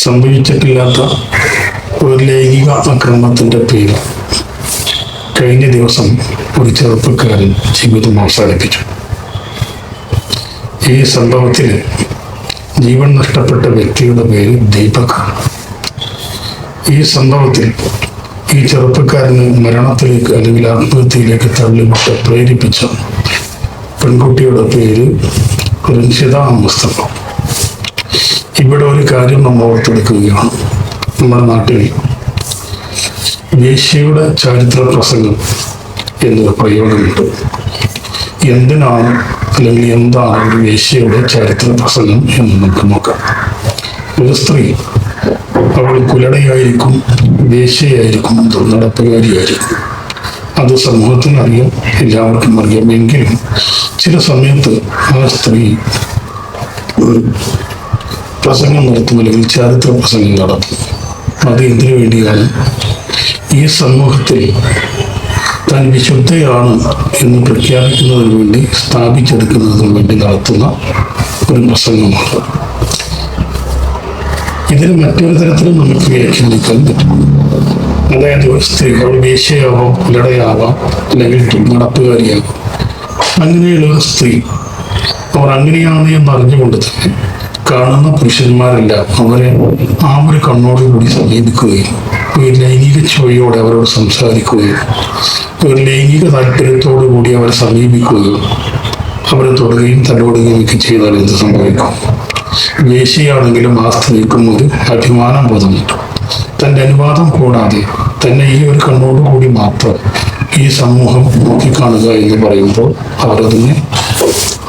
സംഭവിച്ചിട്ടില്ലാത്ത ഒരു ലൈംഗിക ആക്രമണത്തിന്റെ പേരിൽ കഴിഞ്ഞ ദിവസം ഒരു ചെറുപ്പക്കാരൻ ജീവിതം അവസാനിപ്പിച്ചു. ഈ സംഭവത്തിൽ ജീവൻ നഷ്ടപ്പെട്ട വ്യക്തിയുടെ പേര് ദീപക്. ഈ സംഭവത്തിൽ ഈ ചെറുപ്പക്കാരന് മരണത്തിലേക്ക് അല്ലെങ്കിൽ ആത്മഹത്യയിലേക്ക് തള്ളിവിട്ട് പ്രേരിപ്പിച്ച പെൺകുട്ടിയുടെ പേര് റിൻഷിത മുസ്തഫ. ഇവിടെ ഒരു കാര്യം നമ്മൾ ഓർത്തെടുക്കുകയാണ്. നമ്മുടെ നാട്ടിൽ വേശ്യയുടെ ചരിത്ര പ്രസംഗം എന്നൊരു പ്രയോഗമുണ്ട്. എന്തിനാണ് അല്ലെങ്കിൽ എന്താണ് ഒരു വേശ്യയുടെ ചരിത്ര പ്രസംഗം എന്ന് നമുക്ക് നോക്കാം. ഒരു സ്ത്രീ അവൾ കുലടയായിരിക്കും വേശ്യയായിരിക്കും ദുർനടപ്പുകാരിയായിരിക്കും അത് സമൂഹത്തിന് അറിയാം എല്ലാവർക്കും അറിയാം. എങ്കിലും ചില സമയത്ത് ആ സ്ത്രീ ഒരു പ്രസംഗം നടത്തും അല്ലെങ്കിൽ ചരിത്ര പ്രസംഗം നടത്തും. അത് എന്തിനു വേണ്ടിയാണ് ഈ സമൂഹത്തിൽ താൻ വിശുദ്ധയാണ് എന്ന് പ്രഖ്യാപിക്കുന്നതിന് വേണ്ടി സ്ഥാപിച്ചെടുക്കുന്നതിന് വേണ്ടി നടത്തുന്ന ഒരു പ്രസംഗമാണ്. ഇതിന് മറ്റൊരു തരത്തിലും നമുക്ക് വ്യാഖ്യാനിക്കാൻ പറ്റും. അതായത് ഒരു സ്ത്രീകൾ വേശ്യയാവാം പുലടയാവാം അല്ലെങ്കിൽ നടപ്പുകാരിയാവാം. അങ്ങനെയുള്ള ഒരു സ്ത്രീ അവർ അങ്ങനെയാണ് എന്ന് അറിഞ്ഞുകൊണ്ട് തന്നെ കാണുന്ന പുരുഷന്മാരെല്ലാം. അവരെ ആ ഒരു കണ്ണോടുകൂടി സമീപിക്കുകയും ഒരു ലൈംഗിക ചുവയോടെ അവരോട് സംസാരിക്കുകയും ഒരു ലൈംഗിക താല്പര്യത്തോടു കൂടി അവരെ സമീപിക്കുകയും അവരെ തൊടുകയും തലോടുകയും ഒക്കെ ചെയ്താൽ എന്ത് സംഭവിക്കും? വേശിയാണെങ്കിലും ആ സ്ത്രീക്കും ഒരു അഭിമാനം ബോധമുണ്ട് തന്റെ അനുവാദം കൂടാതെ തന്നെ ഈ ഒരു കണ്ണോടുകൂടി മാത്രം ഈ സമൂഹം നോക്കിക്കാണുക എന്ന് പറയുമ്പോൾ അവരതിനെ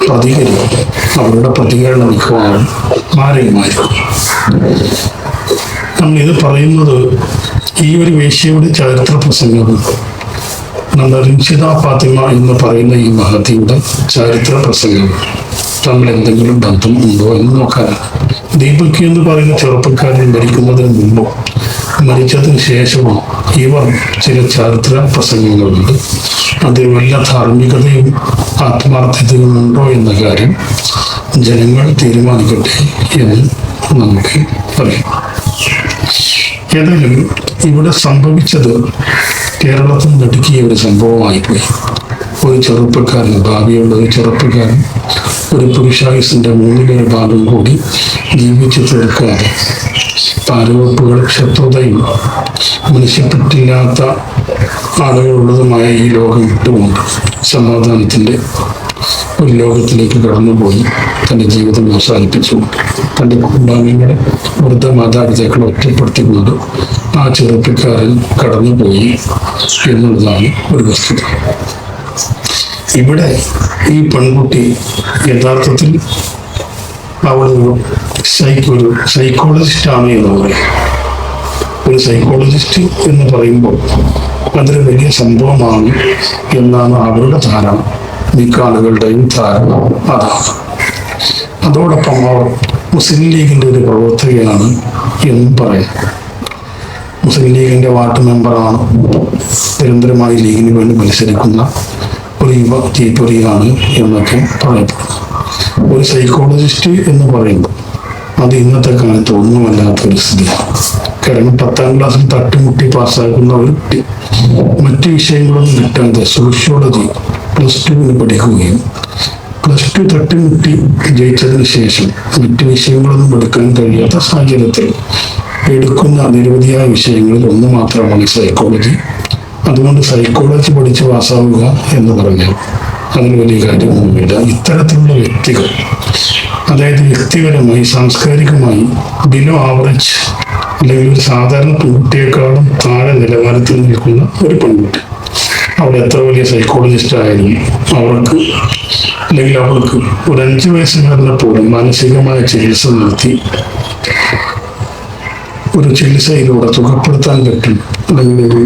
പ്രതികരിക്കും. അവരുടെ പ്രതികരണം മിക്കവാറും മാരകമായിരിക്കും നമ്മൾ ഇത് പറയുന്നത് ഈ ഒരു വേശ്യയുടെ ചരിത്ര പ്രസംഗവും നമ്മുടെ റിൻഷിത ഫാത്തിമ എന്ന് പറയുന്ന ഈ മഹതിയുടെ ചരിത്ര പ്രസംഗവും തമ്മിൽ എന്തെങ്കിലും ബന്ധം ഉണ്ടോ എന്ന് നോക്കാനാണ്. ദീപക് എന്ന് പറയുന്ന ചെറുപ്പക്കാരൻ മരിക്കുന്നതിന് മുമ്പോ മരിച്ചതിന് ശേഷമോ ഇവർ ചില ചരിത്ര പ്രസംഗങ്ങളുണ്ട്. അതിൽ വല്ല ധാർമ്മികതയും ആത്മാർത്ഥതയും ഉണ്ടോ എന്ന കാര്യം ജനങ്ങൾ തീരുമാനിക്കട്ടെ എന്ന് നമുക്ക് പറയാം. ഏതായാലും ഇവിടെ സംഭവിച്ചത് കേരളത്തിൽ നടുക്കിയ ഒരു സംഭവമായിപ്പോയി. ഒരു ചെറുപ്പക്കാരൻ ഭാവിയുള്ള ഒരു ചെറുപ്പക്കാരൻ ഒരു പുരുഷായുസിന്റെ മൂന്നിലൊരു ഭാഗം കൂടി ജീവിച്ചു തീർക്കാതെ പാരവെപ്പുകൾ ശത്രുതയും മനുഷ്യപ്പെട്ടില്ലാത്ത ആളുകളുള്ളതുമായ ഈ ലോകം വിട്ടുകൊണ്ട് സമാധാനത്തിന്റെ ഒരു ലോകത്തിലേക്ക് കടന്നുപോയി തന്റെ ജീവിതം അവസാനിപ്പിച്ചു. തന്റെ കുടുംബാംഗങ്ങളെ വൃദ്ധ മാതാപിതാക്കളെ ഒറ്റപ്പെടുത്തിക്കൊണ്ട് ആ ചെറുപ്പക്കാരൻ കടന്നുപോയി എന്നുള്ളതാണ് ഒരു വസ്തുത. ഇവിടെ ഈ പെൺകുട്ടി യഥാർത്ഥത്തിൽ അവളൊരു സൈക്കോ ഒരു സൈക്കോളജിസ്റ്റ് ആണ് എന്ന് പറയും. ഒരു സൈക്കോളജിസ്റ്റ് എന്ന് പറയുമ്പോൾ അതൊരു വലിയ സംഭവമാണ് എന്നാണ് അവരുടെ ധാരണ. മിക്ക ആളുകളുടെയും ധാരണ അതാണ്. അതോടൊപ്പം അവർ മുസ്ലിം ലീഗിന്റെ ഒരു പ്രവർത്തകയാണ് എന്നും പറയാം. മുസ്ലിം ലീഗിന്റെ വാർഡ് മെമ്പറാണ് നിരന്തരമായി ലീഗിന് വേണ്ടി മത്സരിക്കുന്ന ഒരു യുവ തീപ്പൊരിയാണ് എന്നൊക്കെ പറയപ്പെടുന്നു. ഒരു സൈക്കോളജിസ്റ്റ് എന്ന് പറയുമ്പോൾ അത് ഇന്നത്തെ കാലത്ത് ഒന്നുമല്ലാത്ത ഒരു സ്ഥിതിയാണ്. കാരണം പത്താം ക്ലാസ്സിൽ തട്ടുമുട്ടി പാസ്സാക്കുന്ന ഒരു കുട്ടി മറ്റു വിഷയങ്ങളൊന്നും കിട്ടാതെ സോഷ്യോളജി പ്ലസ് ടുവിന് പഠിക്കുകയും പ്ലസ് ടു തട്ടിമുട്ടി ജയിച്ചതിന് ശേഷം മറ്റു വിഷയങ്ങളൊന്നും എടുക്കാൻ കഴിയാത്ത സാഹചര്യത്തിൽ എടുക്കുന്ന നിരവധിയായ വിഷയങ്ങളിൽ ഒന്ന് മാത്രമാണ് സൈക്കോളജി അതുകൊണ്ട് സൈക്കോളജി പഠിച്ച് പാസ്സാവുക എന്ന് പറഞ്ഞാൽ അതിന് വലിയ കാര്യമൊന്നുമില്ല ഇത്തരത്തിലുള്ള വ്യക്തികൾ അതായത് വ്യക്തിപരമായി സാംസ്കാരികമായി ബിലോ ആവറേജ് അല്ലെങ്കിൽ ഒരു സാധാരണ പെൺകുട്ടിയെക്കാളും താഴെ നിലവാരത്തിൽ നിൽക്കുന്ന ഒരു പെൺകുട്ടി. അവിടെ എത്ര വലിയ സൈക്കോളജിസ്റ്റ് ആയാലും അവർക്ക് അല്ലെങ്കിൽ അവൾക്ക് ഒരു അഞ്ച് വയസ്സുകാരനെ പോലും മാനസികമായ ചികിത്സ നടത്തി ഒരു ചികിത്സയിലൂടെ സുഖപ്പെടുത്താൻ പറ്റും അല്ലെങ്കിൽ ഒരു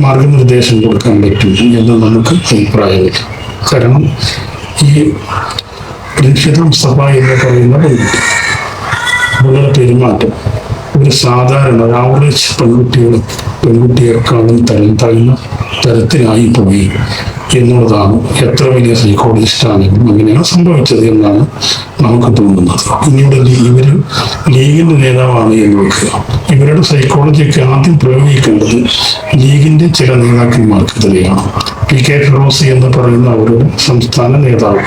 മാർഗനിർദ്ദേശം കൊടുക്കാൻ പറ്റും എന്ന് നമുക്ക് അഭിപ്രായമില്ല. കാരണം ഈ രക്ഷിത മുസ്തഫ എന്ന് പറയുന്ന പെൺകുട്ടി പെരുമാറ്റം. ഒരു സാധാരണ ആവറേജ് പെൺകുട്ടികൾ പെൺകുട്ടിയെക്കാളും തരം താഴ്ന്ന തരത്തിലായി പോയി എന്നുള്ളതാണ് എത്ര വലിയ സൈക്കോളജിസ്റ്റ് ആണെങ്കിലും അങ്ങനെയാണ് സംഭവിച്ചത് എന്നാണ് നമുക്ക് തോന്നുന്നത്. പിന്നീട് ഇവർ ലീഗിന്റെ നേതാവാണ് എന്ന് വെക്കുക. ഇവരുടെ സൈക്കോളജിയൊക്കെ ആദ്യം പ്രയോഗിക്കേണ്ടത് ലീഗിന്റെ ചില നേതാക്കന്മാർക്കെതിരെയാണ്. പി കെ ഫിറോസി എന്ന് പറയുന്ന ഒരു സംസ്ഥാന നേതാവ്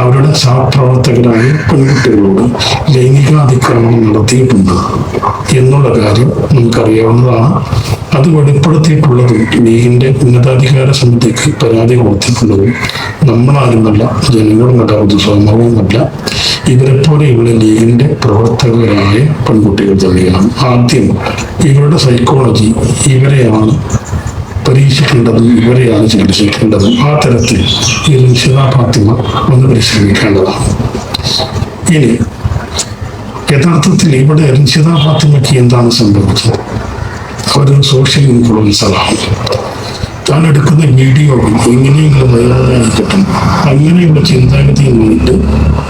അവരുടെ സഹപ്രവർത്തകരായ പെൺകുട്ടികളോട് ലൈംഗികാതിക്രമണം നടത്തിയിട്ടുണ്ട് എന്നുള്ള കാര്യം നമുക്കറിയാവുന്നതാണ്. അത് വെളിപ്പെടുത്തിയിട്ടുള്ളതും ലീഗിന്റെ ഉന്നതാധികാര സമിതിക്ക് പരാതി കൊടുത്തിട്ടുള്ളതും നമ്മളാരുമല്ല ജനങ്ങളുമല്ല പൊതുസമൂഹവുമല്ല. ഇവരെ പോലെയുള്ള ലീഗിന്റെ പ്രവർത്തകരായ പെൺകുട്ടികൾ തന്നെയാണ്. ആദ്യം ഇവരുടെ സൈക്കോളജി ഇവരെയാണ് പരീക്ഷിക്കേണ്ടതും ഇവരെയാണ് ചികിത്സിക്കേണ്ടതും. ആ തരത്തിൽ ഈ നിശ്ചിത ഫാത്തിമ ഒന്ന് പരിശ്രമിക്കേണ്ടതാണ്. ഇനി യഥാർത്ഥത്തിൽ ഇവിടെ നിശ്ചിത ഫാത്തിമയ്ക്ക് എന്താണ് സംഭവിച്ചത്? അവരൊരു സോഷ്യൽ ഇൻഫ്ലുവൻസറാണ് താൻ എടുക്കുന്ന വീഡിയോകൾ എങ്ങനെയുള്ള വൈറലായി കിട്ടും അങ്ങനെയുള്ള ചിന്താഗതിയിൽ നിന്നിട്ട്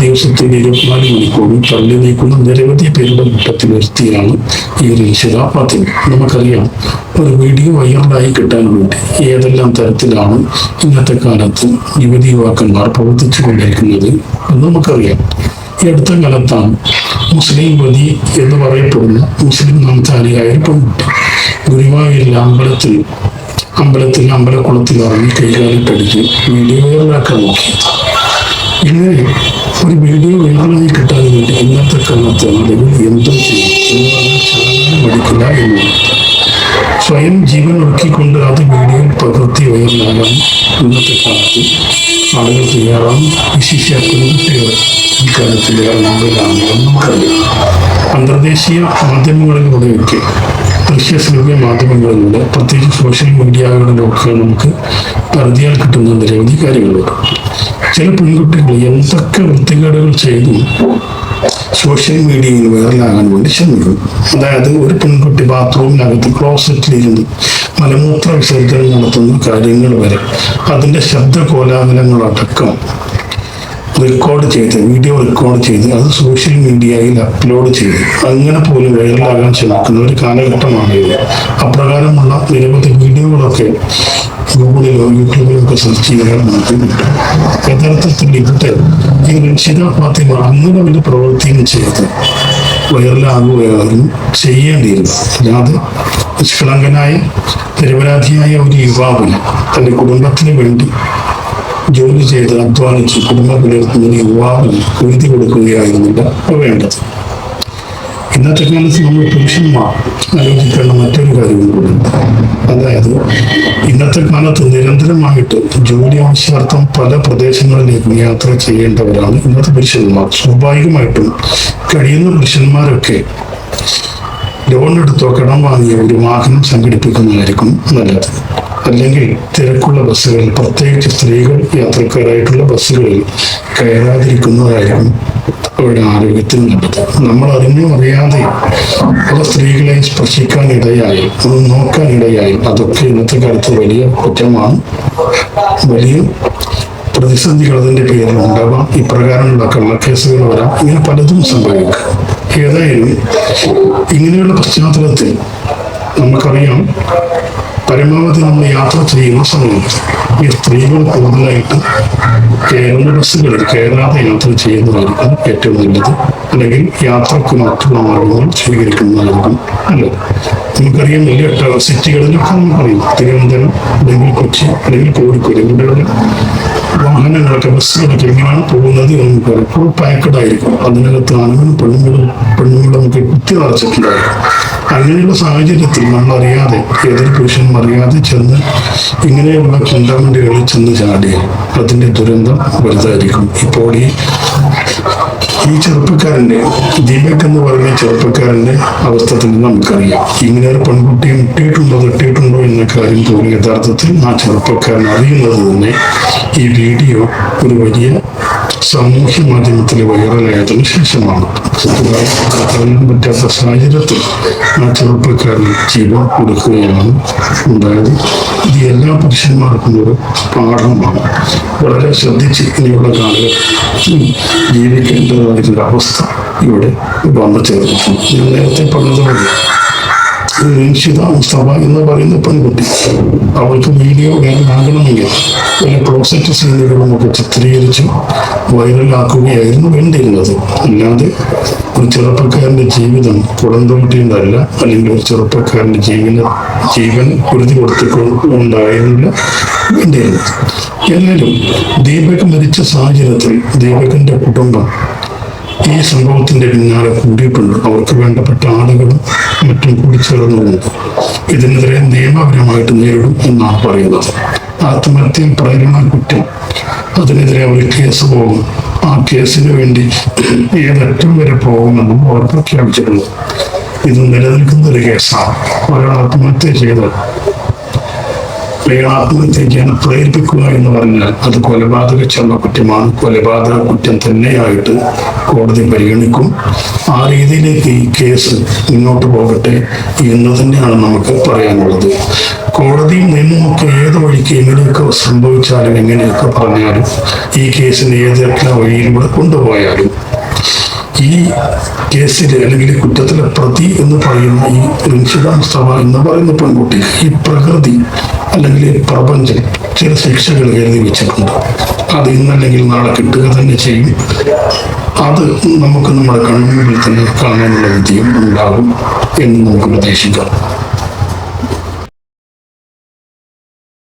ദിവസത്തിൽ ഇരുപത്തിനാല് മണിക്കൂറും തള്ളി നീക്കുന്ന നിരവധി പേരുടെ മുട്ടത്തിൽ വരുത്തിയാണ് ഈ ഒരു ഫാത്തിമ നമുക്കറിയാം ഒരു വീഡിയോ വൈറലായി കിട്ടാൻ വേണ്ടി ഏതെല്ലാം തരത്തിലാണ് ഇന്നത്തെ കാലത്ത് യുവതി യുവാക്കന്മാർ പ്രവർത്തിച്ചു കൊണ്ടിരിക്കുന്നത് എന്ന് നമുക്കറിയാം. ഈ അടുത്ത കാലത്താണ് മുസ്ലിം വതി എന്ന് പറയപ്പെടുന്ന മുസ്ലിം നാമധാരിയായ ഒരു പെൺകുട്ടി ഗുരുവായൂരിലെ അമ്പലത്തിൽ അമ്പലത്തിൽ അമ്പലക്കുളത്തിൽ ഇറങ്ങി കൈകാലിട്ടടിച്ച് വീഡിയോ വൈറലാക്കാൻ നോക്കി. ഇങ്ങനെ ഒരു വീഡിയോ വൈറലായി കിട്ടാൻ വേണ്ടി ഇന്നത്തെ കാലത്ത് ആളുകൾ എന്തും ചെയ്യും? എന്ന്. എന്നുള്ളത് സ്വയം ജീവൻ ഒടുക്കിക്കൊണ്ട് അത് വീഡിയോയിൽ പകർത്തി വൈറലാകാൻ ഇന്നത്തെ കാലത്ത് ആളുകൾ തയ്യാറാണ് വിശിഷ്യ പെൺകുട്ടികൾ ഇക്കാര്യത്തിൽ ഇറങ്ങുന്നവരാണെന്ന് നമുക്കറിയാം. അന്തർദേശീയ മാധ്യമങ്ങളിലൂടെയൊക്കെ ദൃശ്യശ്രവ്യ മാധ്യമങ്ങളിലൂടെ പ്രത്യേകിച്ച് സോഷ്യൽ മീഡിയകളിലൊക്കെ നമുക്ക് പരിധിയാൽ കിട്ടുന്ന നിരവധി കാര്യങ്ങളുണ്ട്. ചില പെൺകുട്ടികൾ എന്തൊക്കെ വൃത്തികേടുകൾ ചെയ്തു സോഷ്യൽ മീഡിയയിൽ വൈറലാകാൻ വേണ്ടി ശ്രമിക്കും. അതായത് ഒരു പെൺകുട്ടി ബാത്റൂമിനകത്ത് ക്ലോസറ്റിലിരുന്ന് മലമൂത്ര വിസർജനം നടത്തുന്ന കാര്യങ്ങൾ വരെ. അതിന്റെ ശബ്ദ കോലാഹലങ്ങളടക്കം റെക്കോർഡ് ചെയ്ത് വീഡിയോ റെക്കോർഡ് ചെയ്ത് അത് സോഷ്യൽ മീഡിയയിൽ അപ്ലോഡ് ചെയ്ത് അങ്ങനെ പോലും വൈറലാകാൻ ശ്രമിക്കുന്ന ഒരു കാലഘട്ടമാണ് ഇത്. അപ്രകാരമുള്ള നിരവധി വീഡിയോകളൊക്കെ ഗൂഗിളിലോ യൂട്യൂബിലോ ഒക്കെ സെർച്ച് ചെയ്താൽ നമുക്ക് യഥാർത്ഥത്തിൽ ഇവിടെ ഈ രക്ഷിത ഫാത്തിമ അങ്ങനെ വലിയ പ്രവൃത്തിയും ചെയ്ത് വൈറലാകുകയായിരുന്നു ചെയ്യേണ്ടിയിരുന്നു അല്ലാതെ നിഷ്കളങ്കനായ നിരപരാധിയായ ഒരു യുവാവിന് തന്റെ കുടുംബത്തിന് വേണ്ടി ജോലി ചെയ്ത് അധ്വാനിച്ച് കുടുംബം പുലർത്തുന്നതിന് യുവാവിന് എഴുതി കൊടുക്കുകയായിരുന്നില്ല വേണ്ടത്. ഇന്നത്തെ കാലത്ത് നമ്മൾ പുരുഷന്മാർ ആലോചിക്കേണ്ട മറ്റൊരു കാര്യം കൂടി. അതായത് ഇന്നത്തെ കാലത്ത് നിരന്തരമായിട്ട് ജോലി ആവശ്യാർത്ഥം പല പ്രദേശങ്ങളിലേക്കും യാത്ര ചെയ്യേണ്ടവരാണ് ഇന്നത്തെ പുരുഷന്മാർ. സ്വാഭാവികമായിട്ടും കഴിയുന്ന പുരുഷന്മാരൊക്കെ ലോൺ എടുത്തോ കടം വാങ്ങിയോ ഒരു വാഹനം സംഘടിപ്പിക്കുന്നതായിരിക്കും നല്ലത്. അല്ലെങ്കിൽ തിരക്കുള്ള ബസ്സുകളിൽ പ്രത്യേകിച്ച് സ്ത്രീകൾ യാത്രക്കാരായിട്ടുള്ള ബസ്സുകളിൽ കയറാതിരിക്കുന്നതായിരിക്കും അവരുടെ ആരോഗ്യത്തിന് നല്ലത്. നമ്മൾ അറിഞ്ഞോ അറിയാതെ പല സ്ത്രീകളെ സ്പർശിക്കാൻ ഇടയായി ഒന്ന് നോക്കാൻ ഇടയായി അതൊക്കെ ഇന്നത്തെ കാലത്ത് വലിയ കുറ്റമാണ്. വലിയ പ്രതിസന്ധികൾ അതിന്റെ പേരിൽ ഉണ്ടാവാം ഇപ്രകാരമുള്ള കള്ളക്കേസുകൾ വരാം. ഇങ്ങനെ പലതും സംഭവിക്കും. ഏതായാലും ഇങ്ങനെയുള്ള പശ്ചാത്തലത്തിൽ നമുക്കറിയാം പരമാവധി നമ്മൾ യാത്ര ചെയ്യുന്ന സമയത്ത് ഈ സ്ത്രീകൾ കൂടുതലായിട്ട് കയറുന്ന ബസ്സുകളിൽ കയറാതെ യാത്ര ചെയ്യുന്നതായിരിക്കും ഏറ്റവും നല്ലത്. അല്ലെങ്കിൽ യാത്രയ്ക്ക് മറ്റുള്ള മാർഗങ്ങൾ സ്വീകരിക്കുന്നതായിരിക്കും അല്ലേ നമുക്കറിയാം വലിയ സിറ്റികളിലൊക്കെ നമുക്കറിയാം തിരുവനന്തപുരം അല്ലെങ്കിൽ കൊച്ചി അല്ലെങ്കിൽ കോഴിക്കോട് ഇവിടെയുള്ള വാഹനങ്ങളൊക്കെ ബസ്സുകളൊക്കെ എങ്ങനെയാണ് പോകുന്നത് നമുക്ക് പലപ്പോഴും പാക്കഡ് ആയിരിക്കും അതിനകത്ത് ആണുങ്ങളും പെണ്ണുങ്ങളും പെണ്ണുങ്ങളും നമുക്ക് കുത്തി നിറച്ചിട്ടുണ്ടായിരിക്കും അങ്ങനെയുള്ള സാഹചര്യത്തിൽ നമ്മൾ ഏതൊരു പുരുഷനും അറിയാതെ ചെന്ന് ഇങ്ങനെയുള്ള ചിന്താമണ്ടികളിൽ ചെന്ന് ചാടിയാൽ അതിന്റെ ദുരന്തം വലുതായിരിക്കും. ഇപ്പോൾ ഈ ഈ ചെറുപ്പക്കാരന്റെ ദീപക് എന്ന് പറയുന്ന ചെറുപ്പക്കാരന്റെ അവസ്ഥ തന്നെ നമുക്കറിയാം. ഇങ്ങനെ ഒരു പെൺകുട്ടിയും ഇട്ടിട്ടുണ്ടോ തട്ടിയിട്ടുണ്ടോ എന്ന കാര്യം പോലും യഥാർത്ഥത്തിൽ ആ ചെറുപ്പക്കാരൻ അറിയുന്നത് തന്നെ ഈ വീഡിയോ ഒരു വലിയ സാമൂഹ്യ മാധ്യമത്തിൽ വൈറലായതിനു ശേഷമാണ്. അറിയാൻ പറ്റാത്ത സാഹചര്യത്തിൽ ആ ചെറുപ്പക്കാരൻ ജീവൻ കൊടുക്കുകയാണ് ഉണ്ടായത്. എല്ലാ പുരുഷന്മാർക്കും ഒരു പാഠമാണ്. വളരെ ശ്രദ്ധിച്ച് ഇനിയുള്ള കാലഘട്ടത്തിൽ ജീവിക്കേണ്ടതായിട്ടുള്ള അവസ്ഥ ഇവിടെ വന്നു ചേർന്നിട്ടുണ്ട്. ഞാൻ നേരത്തെ പറഞ്ഞതുപോലെ രഞ്ഷിത മുസ്തഫ എന്ന് പറയുന്ന പെൺകുട്ടി. അവൾക്ക് വീഡിയോ ഗെയിം ആകണമെങ്കിൽ ഒരു ക്ലോസറ്റ് സീനുകളും ഒക്കെ ചിത്രീകരിച്ച് വൈറലാക്കുകയായിരുന്നു വേണ്ടിയിരുന്നത്. അല്ലാതെ ഒരു ചെറുപ്പക്കാരന്റെ ജീവിതം പുറന്തോട്ടിയുണ്ടല്ല അല്ലെങ്കിൽ ഒരു ചെറുപ്പക്കാരന്റെ ജീവന ജീവൻ കുരുതി കൊടുത്തിട്ടുണ്ടായിരുന്നില്ല വേണ്ടിയിരുന്നത്. എന്നാലും ദീപക് മരിച്ച സാഹചര്യത്തിൽ ദീപകന്റെ കുടുംബം ഈ സംഭവത്തിന്റെ പിന്നാലെ കൂടിയിട്ടുണ്ട് അവർക്ക് വേണ്ടപ്പെട്ട ആളുകളും മറ്റും കൂടി ചേർന്നുകൊണ്ട് ഇതിനെതിരെ നിയമപരമായിട്ട് നേരിടും എന്നാണ് പറയുന്നത്. ആത്മഹത്യ പ്രേരണ കുറ്റം. അതിനെതിരെ അവർ കേസ് പോകും. ആ കേസിന് വേണ്ടി ഏതറ്റം വരെ പോകുമെന്നും അവർ പ്രഖ്യാപിച്ചിട്ടുണ്ട് ഇത് നിലനിൽക്കുന്ന ഒരു കേസാണ്. ഒരാൾ ആത്മഹത്യ ചെയ്ത് ആത്മഹത്യ ചെയ്യാൻ പ്രേരിപ്പിക്കുക എന്ന് പറഞ്ഞാൽ അത് കൊലപാതക ചെന്ന കുറ്റമാണ്. കൊലപാതക കുറ്റം തന്നെയായിട്ട് കോടതി പരിഗണിക്കും. ആ രീതിയിലേക്ക് ഈ കേസ് മുന്നോട്ട് പോകട്ടെ എന്ന് തന്നെയാണ് നമുക്ക് പറയാനുള്ളത്. കോടതിയും നിയമമൊക്കെ ഏത് വഴിക്ക് എങ്ങനെയൊക്കെ സംഭവിച്ചാലും എങ്ങനെയൊക്കെ പറഞ്ഞാലും ഈ കേസിന് ഏതൊക്കെ വഴിയിലൂടെ കൊണ്ടുപോയാലും ഈ കേസിൽ അല്ലെങ്കിൽ കുറ്റത്തിലെ പ്രതി എന്ന് പറയുന്ന ഈ റിൻഷിത മുസ്തഫ എന്ന് പറയുന്ന പെൺകുട്ടി ഈ പ്രകൃതി അല്ലെങ്കിൽ ഈ പ്രപഞ്ചം ചില ശിക്ഷകൾ എഴുതി വെച്ചിട്ടുണ്ട്. അത് ഇന്നല്ലെങ്കിൽ നാളെ കിട്ടുക തന്നെ ചെയ്യും. അത് നമുക്ക് നമ്മുടെ കൺമുമ്പിൽ തന്നെ കാണാനുള്ള വിജയം ഉണ്ടാകും എന്ന് നമുക്ക് പ്രതീക്ഷിക്കാം.